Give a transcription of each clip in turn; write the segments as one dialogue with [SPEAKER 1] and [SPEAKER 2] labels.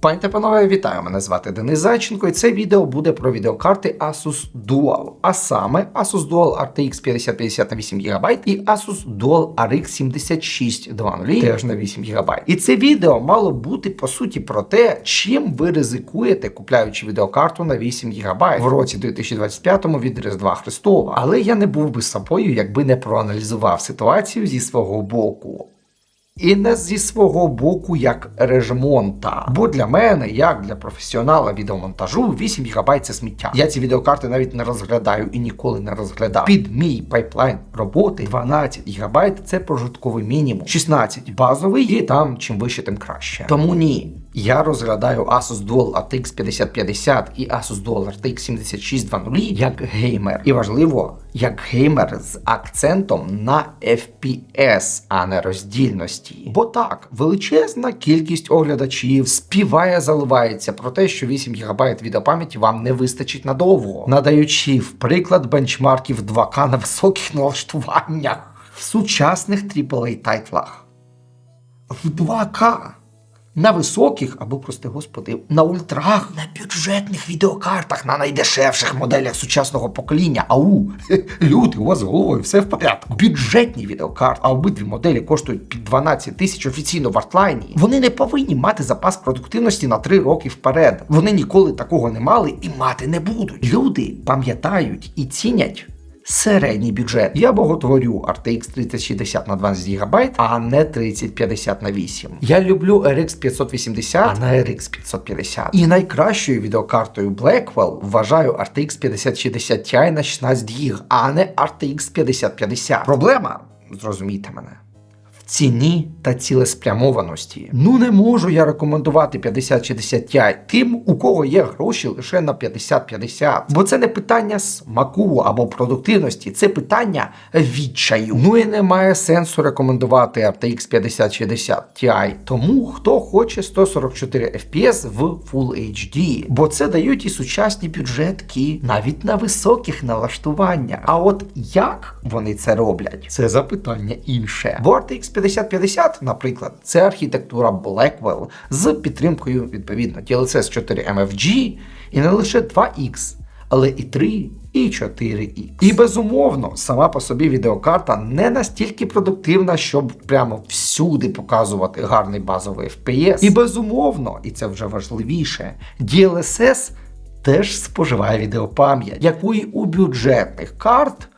[SPEAKER 1] Пані панове, вітаю! Мене звати Денис Зайченко, і це відео буде про відеокарти Asus Dual, а саме Asus Dual RTX 5050 на 8 ГБ і Asus Dual RX 7620 теж на 8 ГБ. І це відео мало бути по суті про те, чим ви ризикуєте, купляючи відеокарту на 8 ГБ в році 2025 від Різдва Христова. Але я не був би собою, якби не проаналізував ситуацію зі свого боку. І не зі свого боку як режмонта. Бо для мене, як для професіонала відеомонтажу, 8 ГБ це сміття. Я ці відеокарти навіть не розглядаю і ніколи не розглядав. Під мій пайплайн роботи 12 ГБ це прожитковий мінімум, 16 базовий, і там чим вище, тим краще. Тому ні. Я розглядаю Asus Dual RTX 5050 і Asus Dual RTX 7620 як геймер. І важливо, як геймер з акцентом на FPS, а не роздільності. Бо так, величезна кількість оглядачів співає, заливається про те, що 8 ГБ відеопам'яті вам не вистачить надовго, надаючи в приклад бенчмарків 2К на високих налаштуваннях в сучасних AAA тайтлах. В 2К на високих або, прости господи, на ультрах, на бюджетних відеокартах, на найдешевших моделях сучасного покоління. Ау, люди, у вас головою все в порядку. Бюджетні відеокарти, а обидві моделі коштують під 12 тисяч офіційно в артлайні. Вони не повинні мати запас продуктивності на 3 роки вперед. Вони ніколи такого не мали і мати не будуть. Люди пам'ятають і цінять. Середній бюджет. Я боготворю RTX 3060 на 12 ГБ, а не 3050 на 8. Я люблю RX 580, а не RX 550. І найкращою відеокартою Blackwell вважаю RTX 5060 Ti на 16 ГБ, а не RTX 5050. Проблема, зрозумійте мене. Ціні та цілеспрямованості. Ну не можу я рекомендувати 5060 Ti тим, у кого є гроші лише на 5050. Бо це не питання смаку або продуктивності, це питання відчаю. Ну і немає сенсу рекомендувати RTX 5060 Ti тому, хто хоче 144 FPS в Full HD. Бо це дають і сучасні бюджетки, навіть на високих налаштуваннях. А от як вони це роблять? Це запитання інше. Бо RTX 5050, наприклад, це архітектура Blackwell з підтримкою відповідно DLSS 4 MFG і не лише 2X, але і 3. І 4X. І безумовно, сама по собі відеокарта не настільки продуктивна, щоб прямо всюди показувати гарний базовий FPS. І безумовно, і це вже важливіше, DLSS теж споживає відеопам'ять, якої у бюджетних карт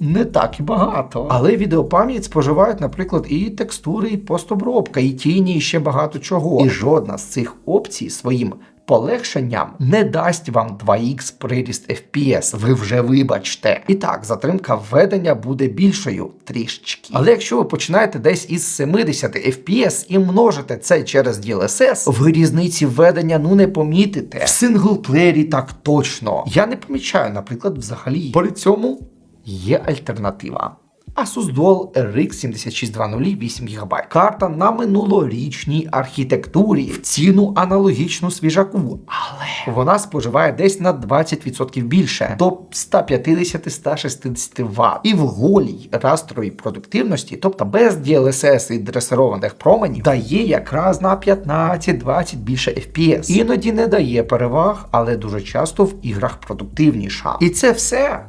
[SPEAKER 1] не так і багато. Але відеопам'ять споживають, наприклад, і текстури, і постобробка, і тіні, і ще багато чого. І жодна з цих опцій своїм полегшенням не дасть вам 2х приріст FPS, ви вже вибачте. І так, затримка введення буде більшою трішечки. Але якщо ви починаєте десь із 70 FPS і множите це через DLSS, ви різниці введення ну не помітите. В синглплеєрі так точно. Я не помічаю, наприклад, взагалі. При цьому є альтернатива. Asus Dual RX 7620 8 ГБ. Карта на минулорічній архітектурі в ціну аналогічну свіжаку, але вона споживає десь на 20% більше до 150-160 Вт. І в голій растровій продуктивності, тобто без DLSS і дресированих променів, дає якраз на 15-20 більше FPS. Іноді не дає переваг, але дуже часто в іграх продуктивніша. І це все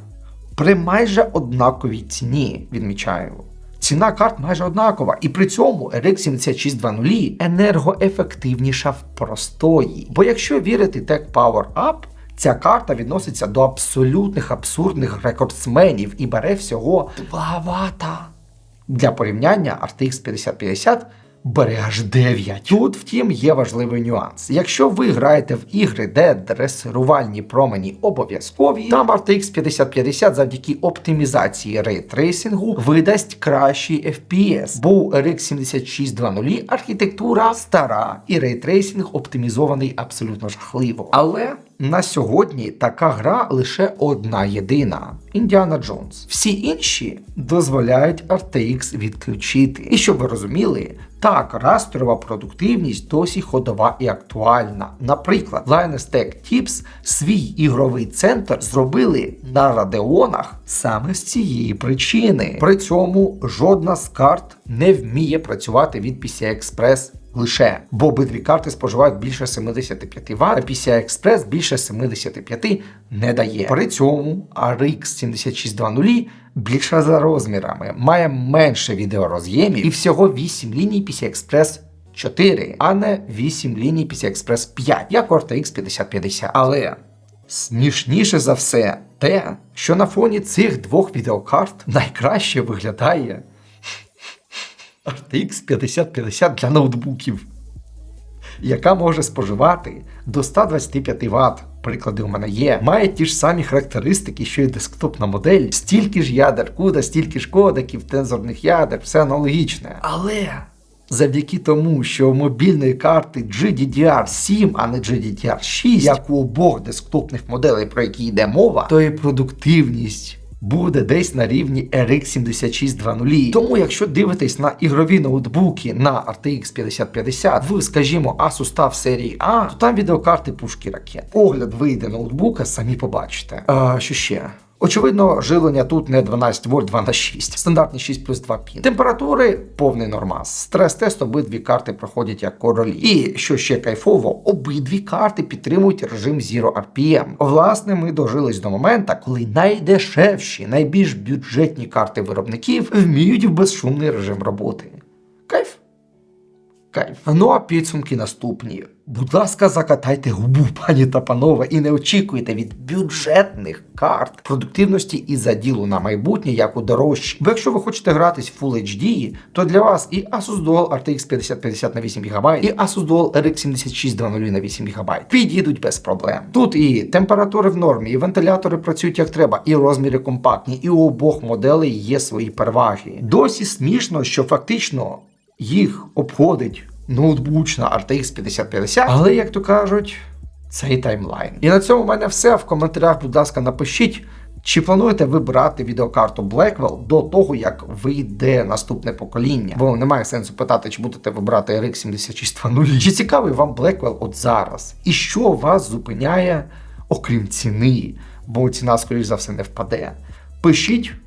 [SPEAKER 1] при майже однаковій ціні, відмічаю. Ціна карт майже однакова, і при цьому RX 7620 енергоефективніша в простої. Бо якщо вірити Tech Power Up, ця карта відноситься до абсолютних абсурдних рекордсменів і бере всього 2 вата. Для порівняння RTX 5050 бере аж 9. Тут, втім, є важливий нюанс. Якщо ви граєте в ігри, де дресирувальні промені обов'язкові, там RTX 5050 завдяки оптимізації рейтрейсингу видасть кращий FPS, бо у RX 7620 архітектура стара і рейтрейсинг оптимізований абсолютно жахливо. Але на сьогодні така гра лише одна єдина Індіана Джонс. Всі інші дозволяють RTX відключити. І щоб ви розуміли, так, растрова продуктивність досі ходова і актуальна. Наприклад, Linus Tech Tips свій ігровий центр зробили на радеонах саме з цієї причини. При цьому жодна з карт не вміє працювати від PCI Express лише, бо обидві карти споживають більше 75 Вт, а PCI Express більше 75 не дає. При цьому RX 7620 більша за розмірами, має менше відеороз'ємів і всього 8 ліній PCI Express 4, а не 8 ліній PCI Express 5, як у RTX 5050. Але смішніше за все те, що на фоні цих двох відеокарт найкраще виглядає RTX 5050 для ноутбуків, яка може споживати до 125 Вт. Приклади у мене є. Має ті ж самі характеристики, що і десктопна модель. Стільки ж ядер, куда, стільки ж кодеків, тензорних ядер, все аналогічне. Але завдяки тому, що у мобільної карти GDDR7, а не GDDR6, як у обох десктопних моделей, про які йде мова, то і продуктивність буде десь на рівні RX 7620. Тому, якщо дивитесь на ігрові ноутбуки на RTX 5050 в, скажімо, Asus TUF серії А, то там відеокарти пушки ракет. Огляд вийде ноутбука, самі побачите. А, що ще? Очевидно, жилення тут не 12 вольт 2 на 6, стандартні 6 плюс 2 пін. Температури повний нормас. Стрес-тест обидві карти проходять як королі. І що ще кайфово, обидві карти підтримують режим Zero RPM. Власне, ми дожились до моменту, коли найдешевші, найбільш бюджетні карти виробників вміють в безшумний режим роботи. Кайф. Кайф. Ну а підсумки наступні. Будь ласка, закатайте губу, пані та панове, і не очікуйте від бюджетних карт продуктивності і заділу на майбутнє, як у дорожчі. Бо якщо ви хочете гратись в Full HD, то для вас і Asus Dual RTX 5050 на 8 ГБ, і Asus Dual RX 7620 на 8 ГБ підійдуть без проблем. Тут і температури в нормі, і вентилятори працюють як треба, і розміри компактні, і у обох моделей є свої переваги. Досі смішно, що фактично їх обходить ноутбучна RTX 5050, але, як то кажуть, цей таймлайн. І на цьому в мене все. В коментарях, будь ласка, напишіть. Чи плануєте ви брати відеокарту Blackwell до того, як вийде наступне покоління? Бо немає сенсу питати, чи будете ви брати RX 7620. Чи цікавий вам Blackwell от зараз? І що вас зупиняє, окрім ціни? Бо ціна, скоріш за все, не впаде. Пишіть,